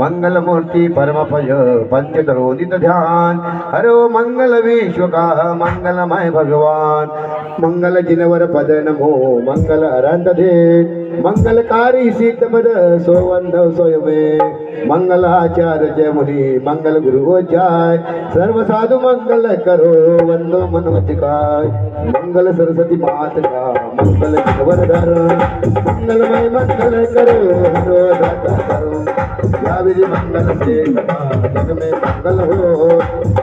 मंगलमूर्ती परमपय पंचतरोदित ध्यान। हरो मंगल विश्वका मंगलमय भगवान। मंगल जिनवर पद नमो मंगल अरंत मंगल कारी सिद्ध पद सोवंधव सोयमे मंगल आचार्य जय मुनि मंगल गुरु जाय सर्व साधु मंगल करो वंदो मनोचिकाय मंगल सरस्वती मात का मंगल वरधर मंगलमय मंगल करो हरो दाता। विधि मंगल से जग में मंगल हो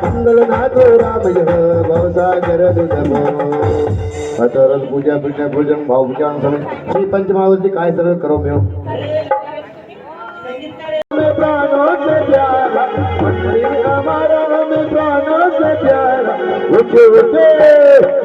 मंगल नाथो राम यह भवसागर दुधमो अतरस पूजा पूजा पूजन भाव पूजन समय श्री पंचमावती काय सरळ करो हमें प्राणों से प्यारा हमारा हमें प्राणों से प्यारा उठे उठे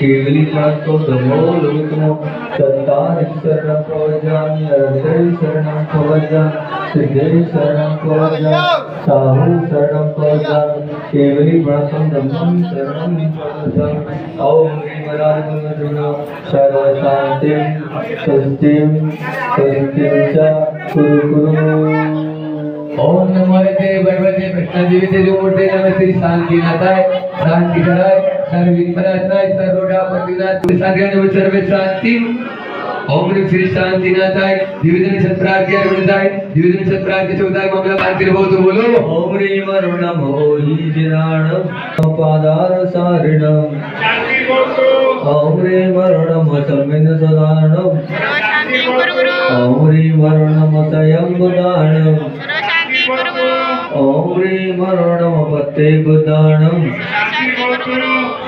शीघ्रीकान्तोदमोलोकमो दत्तादिशरणं प्रवजामि अरसै शरणं प्रवजामि शरण शरणं प्रवजामि साहु शरणं प्रवजामि केवलीव्रतं धम्मं शरणं प्रवजामि ॐ ह्रीमराजमधुना सर्वशान्तिं ओम नमो ते भगवते कृष्ण देवी जो मोठे नम श्री शांतीनाथाय शांती कराय सर्विंपराथाय सर्वोडापतीनाथ सगळ्यांवर सर्व शांती ओम ह्रीं श्री शांतीनाथाय दिव्यजन सत्प्रार्थी अरुणदाय दिव्यजन सत्प्रार्थी चौदाय मंगला पांतिर बहुत बोलो। ओम ह्रीं वरुणम ओहि जिनाणम पादार सारिणम ओम ह्रीं वरुणम समिन सदानम ओम ह्रीं वरुणम स्वयं बुदानम ओम ह्रीं वरुणम पते बुदानम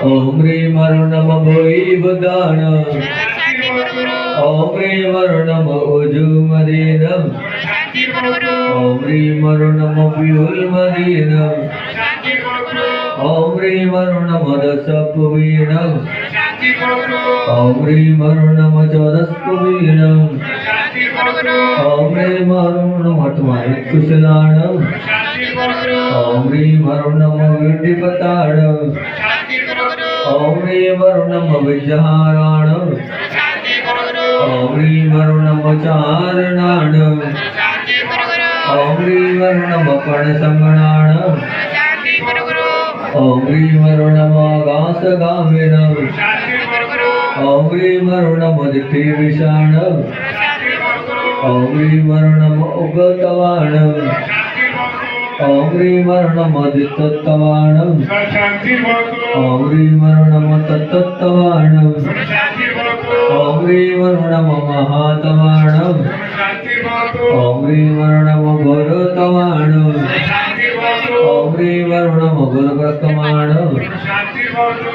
ओम ह्रीं वरुणम भोई बुदानम ओम ह्रीं वरुणम उजुमदीनम ओम ह्रीं वरुणम व्यूलमदीनम ओम ह्रीं वरुणम दशपुवीणम ओम ह्रीं वरुणम चौदस्पुवीणम ओम ह्रीं वरुणम ओम ह्रीं वरुणम विड्ढिपताणम ओम ह्रीं वरुणम विजहाराणम ओम ह्रीं वरुणम चारणाणम ओम ह्रीं पणसंगणाणम ओम ह्रीं वरुणम आगासगामिनम ओम ह्रीं वरुणम ओम ह्रीं वरुणम उगतवाणम ओम ह्रीं वरुणम दित्तवाणम ओम ह्रीं वरुणम तत्तवाणम ओम ह्रीं ओम ह्रीं वरुणम गुरुतवाणम ओम ह्रीं वरुणम गुरुप्रतमाणम ओम ह्रीं वरुणम गुरुगुणाणम ओम ह्रीं वरुणम गुरुम्यारिणम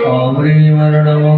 ओम ह्रीं वरुणम